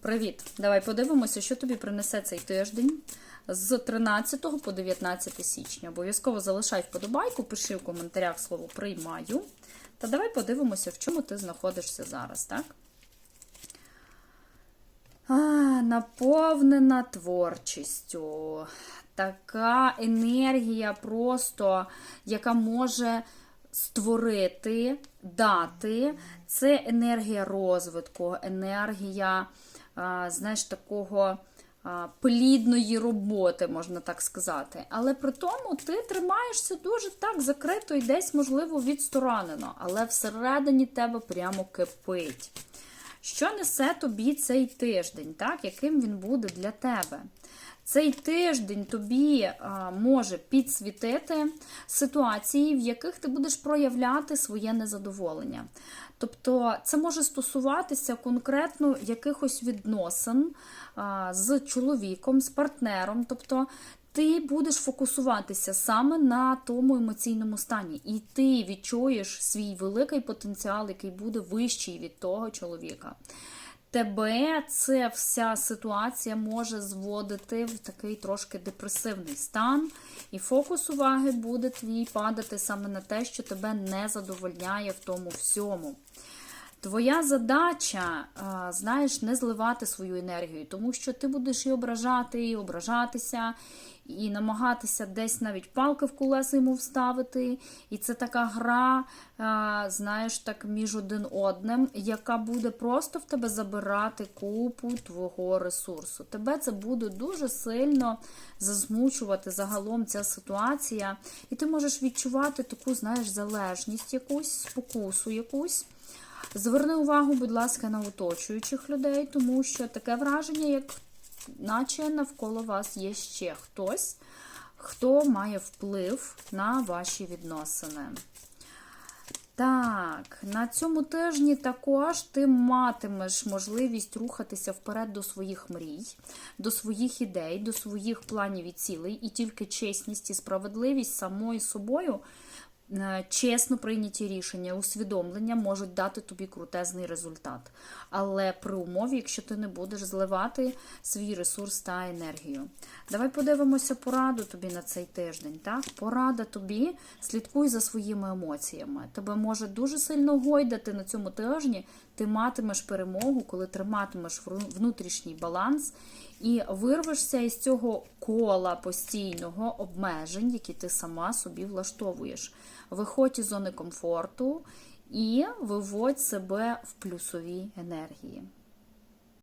Привіт! Давай подивимося, що тобі принесе цей тиждень з 13 по 19 січня. Обов'язково залишай вподобайку, пиши в коментарях слово приймаю. Та давай подивимося, в чому ти знаходишся зараз, так? А, наповнена творчістю. Така енергія, просто, яка може створити, дати. Це енергія розвитку, енергія, знаєш, такого плідної роботи, можна так сказати. Але при тому ти тримаєшся дуже так закрито і десь, можливо, відсторонено, але всередині тебе прямо кипить. Що несе тобі цей тиждень, так? яким він буде для тебе? Цей тиждень тобі а, може підсвітити ситуації, в яких ти будеш проявляти своє незадоволення. Тобто це може стосуватися конкретно якихось відносин а, з чоловіком, з партнером. Тобто ти будеш фокусуватися саме на тому емоційному стані, і ти відчуєш свій великий потенціал, який буде вищий від того чоловіка. Тебе це вся ситуація може зводити в такий трошки депресивний стан, і фокус уваги буде твій падати саме на те, що тебе не задовольняє в тому всьому. Твоя задача, знаєш, не зливати свою енергію, тому що ти будеш і ображати, і ображатися, і намагатися десь навіть палки в колеса йому вставити. І це така гра, знаєш, так між один одним, яка буде просто в тебе забирати купу твого ресурсу. Тебе це буде дуже сильно зазмучувати загалом ця ситуація, і ти можеш відчувати таку, знаєш, залежність якусь, спокусу якусь. Зверни увагу, будь ласка, на оточуючих людей, тому що таке враження, як наче навколо вас є ще хтось, хто має вплив на ваші відносини. Так, на цьому тижні також ти матимеш можливість рухатися вперед до своїх мрій, до своїх ідей, до своїх планів і цілей, і тільки чесність і справедливість самою собою чесно прийняті рішення, усвідомлення можуть дати тобі крутезний результат. Але при умові, якщо ти не будеш зливати свій ресурс та енергію. Давай подивимося пораду тобі на цей тиждень. Так? Порада тобі, слідкуй за своїми емоціями. Тебе може дуже сильно гойдати на цьому тижні. Ти матимеш перемогу, коли триматимеш внутрішній баланс і вирвешся із цього кола постійного обмежень, які ти сама собі влаштовуєш. Виходь із зони комфорту і виводь себе в плюсові енергії.